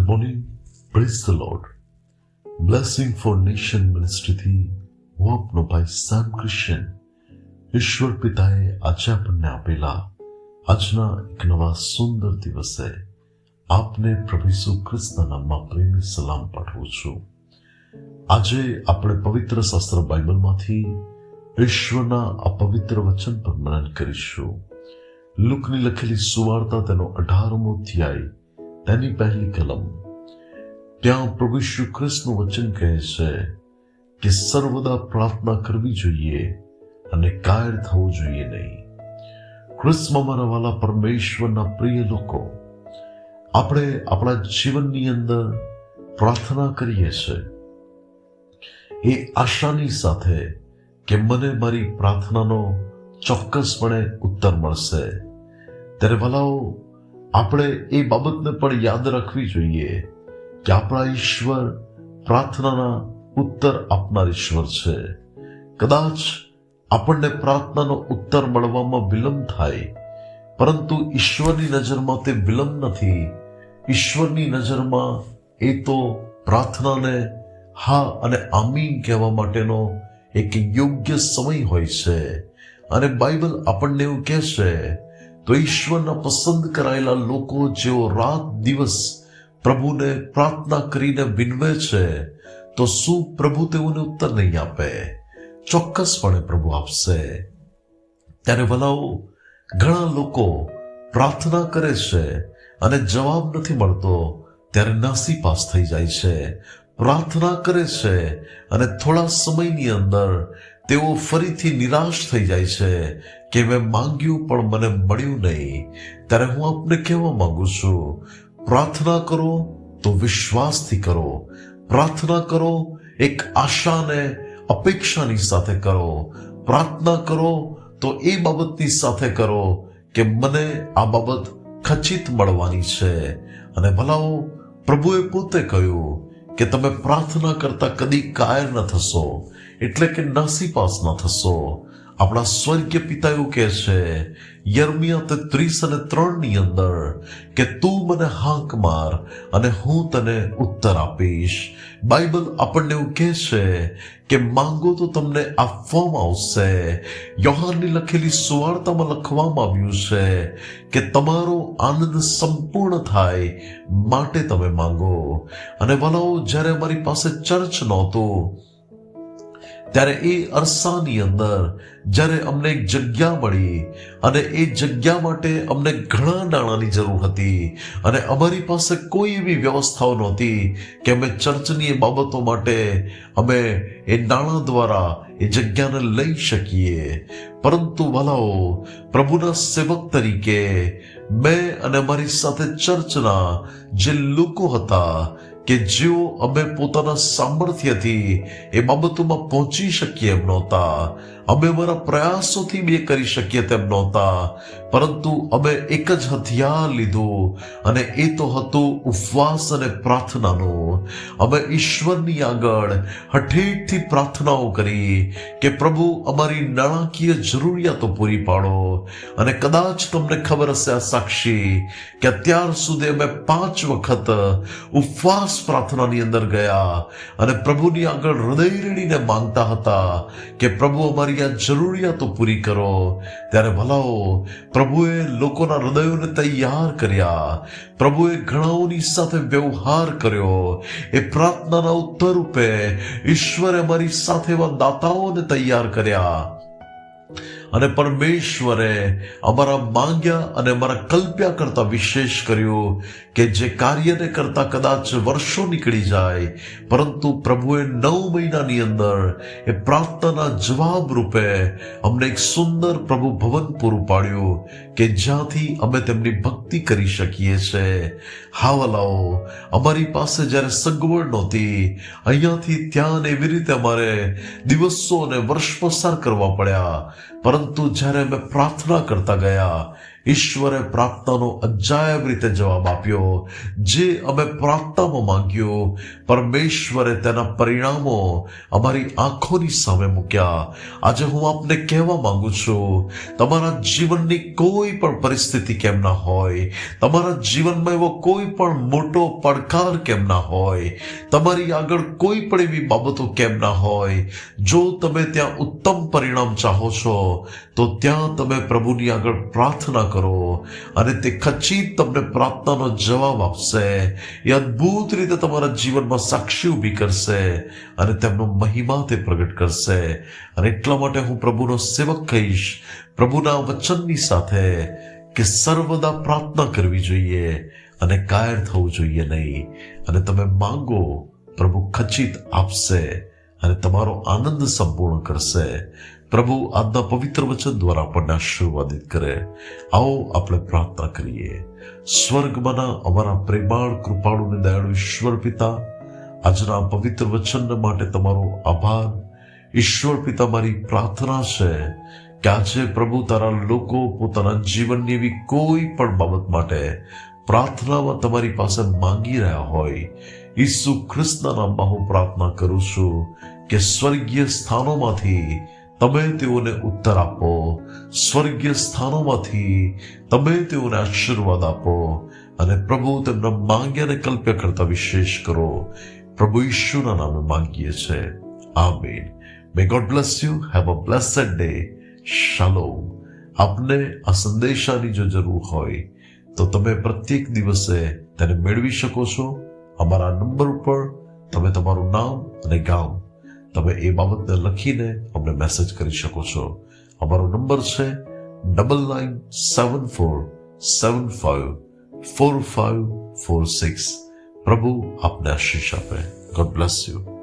Good morning praise the lord blessing for nation મિનિસ્ટ્રીથી હું આપનો ભાઈ સામ ક્રિશ્ચન ઈશ્વર પિતાએ આજે આપણને આપેલા આજના એક નવા સુંદર દિવસે આપને પ્રભુ ઈસુ નામમાં પ્રેમી સલામ પાઠવું છું આજે આપણે પવિત્ર શાસ્ત્ર બાઇબલમાંથી ઈશ્વરના આ પવિત્ર વચન પર મનન કરીશું લુકની લખેલી સુવાર્તા તેનો અઢારમો અધ્યાય તેની પહેલી કલમ ત્યાં પ્રભુ શ્રી કૃષ્ણનું વચન કહે છે કે સર્વદા પ્રાર્થના કરવી જોઈએ અને કાયર થવું જોઈએ નહીં ક્રિસ્મમાં મારા પરમેશ્વરના પ્રિય લોકો આપણે આપણા જીવનની અંદર પ્રાર્થના કરીએ છીએ એ આશાની સાથે કે મને મારી પ્રાર્થનાનો ચોક્કસપણે ઉત્તર મળશે ત્યારે ભલાઓ આપણે એ બાબતને પણ યાદ રાખવી જોઈએ કે આપણા ઈશ્વર પ્રાર્થનાના ઉત્તર આપનાર ઈશ્વર છે. કદાચ આપણને પ્રાર્થનાનો ઉત્તર મળવામાં વિલંબ થાય, પરંતુ ઈશ્વરની નજરમાં તે વિલંબ નથી. ઈશ્વરની નજરમાં એ તો પ્રાર્થનાને હા અને આમીન કહેવા માટેનો એક યોગ્ય સમય હોય છે. અને બાઇબલ આપણને એવું કહે છે તો ઈશ્વરના પસંદ કરાયેલા લોકો જેઓ રાત દિવસ પ્રભુને પ્રાર્થના કરીને વિનવે છે, તો શું પ્રભુ તેઓને ઉત્તર નહીં આપે? ચોક્કસપણે પ્રભુ આપશે. ત્યારે ભલાઓ ઘણા લોકો પ્રાર્થના કરે છે અને જવાબ નથી મળતો, ત્યારે નાસી પાસ થઈ જાય છે. પ્રાર્થના કરે છે અને થોડા સમયની અંદર તેઓ ફરીથી નિરાશ થઈ જાય છે કે મેં માંગ્યું પણ મને મળ્યું નહીં. ત્યારે હું આપને કહેવા માંગુ છું, પ્રાર્થના કરો તો વિશ્વાસથી કરો. પ્રાર્થના કરો, એક આશાને અપેક્ષાની સાથે કરો. પ્રાર્થના કરો તો એ બાબતની સાથે કરો કે મને આ બાબત ખચિત મળવાની છે. અને ભલાઓ, પ્રભુએ પોતે કહ્યું કે તમે પ્રાર્થના કરતા કદી કાયર ન થશો એટલે કે નાસીપાસ ન થશો. આપણા સ્વર્ગીય પિતા એવું કહે છે, યર્મિયા તેત્રીસ અને ત્રણની અંદર કે તું મને હાંક માર અને હું તને ઉત્તર આપીશ. બાઇબલ આપણને એવું કહે છે કે માંગો તો તમને આપવામાં આવશે. યોહાનની લખેલી સુવાર્તામાં લખવામાં આવ્યું છે કે તમારો આનંદ સંપૂર્ણ થાય માટે તમે માંગો. અને વલાઓ, જ્યારે અમારી પાસે ચર્ચ નહોતું ત્યારે એ અરસાની અંદર જ્યારે અમને એક જગ્યા મળી અને એ જગ્યા માટે અમને ઘણા નાણાંની જરૂર હતી અને અમારી પાસે કોઈ એવી વ્યવસ્થાઓ નહોતી કે અમે ચર્ચની બાબતો માટે અમે એ નાણાં દ્વારા એ જગ્યાને લઈ શકીએ. પરંતુ ભલાઓ પ્રભુના સેવક તરીકે મેં અને મારી સાથે ચર્ચના જે લોકો હતા કે જેઓ અમે પોતાના સામર્થ્યથી એ બાબતોમાં પહોંચી શકીએ એમ નહોતા. અમે મારા પ્રયાસોથી બે કરી શકીએ તેમ નહોતા, પરંતુ અમે એક જ હથિયાર લીધું અને એ તો હતું ઉપવાસ અને પ્રાર્થનાનો. અમે ઈશ્વરની આગળ હઠેઠથી પ્રાર્થનાઓ કરી કે, પ્રભુ, અમારી નાણાકીય જરૂરિયાતો પૂરી પાડો. અને કદાચ તમને ખબર હશે આ સાક્ષી કે અત્યાર સુધી અમે પાંચ વખત ઉપવાસ પ્રાર્થનાની અંદર ગયા અને પ્રભુની આગળ હૃદય રેડીને માંગતા હતા કે, પ્રભુ, અમારી આ જરૂરિયાતો પૂરી કરો. ત્યારે ભલાઓ, પ્રભુએ લોકોના હૃદયોને તૈયાર કર્યા. પ્રભુએ ઘણાઓની સાથે વ્યવહાર કર્યો. એ પ્રાર્થનાના ઉત્તર રૂપે ઈશ્વરે અમારી સાથે એવા દાતાઓને તૈયાર કર્યા. અને પરમેશ્વરે અમારા માંગ્યા અને અમારા કલ્પ્યા કરતા વિશેષ કર્યું કે જે કાર્યને કરતા કદાચ વર્ષો નીકળી જાય, પરંતુ પ્રભુએ નવ મહિનાની અંદર એ પ્રાર્થનાના જવાબ રૂપે અમને એક સુંદર પ્રભુ ભવન પૂરું પાડ્યું કે જ્યાંથી અમે તેમની ભક્તિ કરી શકીએ છે. હાવલાઓ અમારી પાસે જ્યારે સગવડ નહોતી, અહીંયાથી ત્યાં એવી રીતે અમારે દિવસો અને વર્ષ પસાર કરવા પડ્યા, પરંતુ જ્યારે અમે પ્રાર્થના કરતા ગયા ઈશ્વરે પ્રાર્થનાનો અજાયબ રીતે જવાબ આપ્યો. જે અમે પ્રાર્થનામાં માંગ્યો, પરમેશ્વરે તેના પરિણામો અમારી આંખોની સામે મૂક્યા. આજે હું આપને કહેવા માંગુ છું, તમારા જીવનની કોઈ પણ પરિસ્થિતિ કેમ ના હોય, તમારા જીવનમાં એવો કોઈ પણ મોટો પડકાર કેમ ના હોય, તમારી આગળ કોઈ પણ એવી બાબતો કેમ ના હોય, જો તમે ત્યાં ઉત્તમ પરિણામ ચાહો છો, તો ત્યાં તમે પ્રભુની આગળ પ્રાર્થના કરો. અને તે ખચિત તમને પ્રાર્થનાનો જવાબ આપશે એ અદ્ભુત રીતે તમારા જીવનમાં સાક્ષી ઊભી કરશે અને તેમનો મહિમા તે પ્રગટ કરશે અને એટલા માટે હું પ્રભુનો સેવક કહીશ પ્રભુના વચનની સાથે કે સર્વદા પ્રાર્થના કરવી જોઈએ અને કાયર થવું જોઈએ નહીં અને તમે માંગો પ્રભુ ખચિત આપશે અને તમારો આનંદ સંપૂર્ણ કરશે પ્રભુ આજના પવિત્ર વચન દ્વારા આપણને આશીર્વાદિત કરે, આવો આપણે પ્રાર્થના કરીએ. સ્વર્ગમાંના અમારા પ્રેમાળ કૃપાળુ ને દયાળુ ઈશ્વર પિતા, આજના પવિત્ર વચન માટે તમારો આભાર. ઈશ્વર પિતા, મારી પ્રાર્થના છે કે આજે પ્રભુ તારા લોકો પોતાના જીવનની એવી કોઈ પણ બાબત માટે પ્રાર્થનામાં તમારી પાસે માંગી રહ્યા હોય, ઈસુ ખ્રિસ્તના નામમાં હું પ્રાર્થના કરું છું કે સ્વર્ગીય સ્થાનોમાંથી તમે તેઓને ઉત્તર આપો. સ્વર્ગીય સ્થાનોમાંથી તમે તેઓને આશીર્વાદ આપો. અને પ્રભુ, તેમના માંગ્યાને કલ્પ્ય કરતા વિશેષ કરો. પ્રભુ ઈશ્વરના નામે માંગીએ છે. Amen. May God bless you have a blessed day શાલોમ આપને આ સંદેશાની જો જરૂર હોય, તો તમે પ્રત્યેક દિવસે તેને મેળવી શકો છો. અમારા નંબર ઉપર તમે તમારું નામ અને ગામ તમે એ બાબતને લખીને અમને મેસેજ કરી શકો છો. અમારો નંબર છે double nine seven four seven five four five four six પ્રભુ આપને આશીષ આપે. God bless you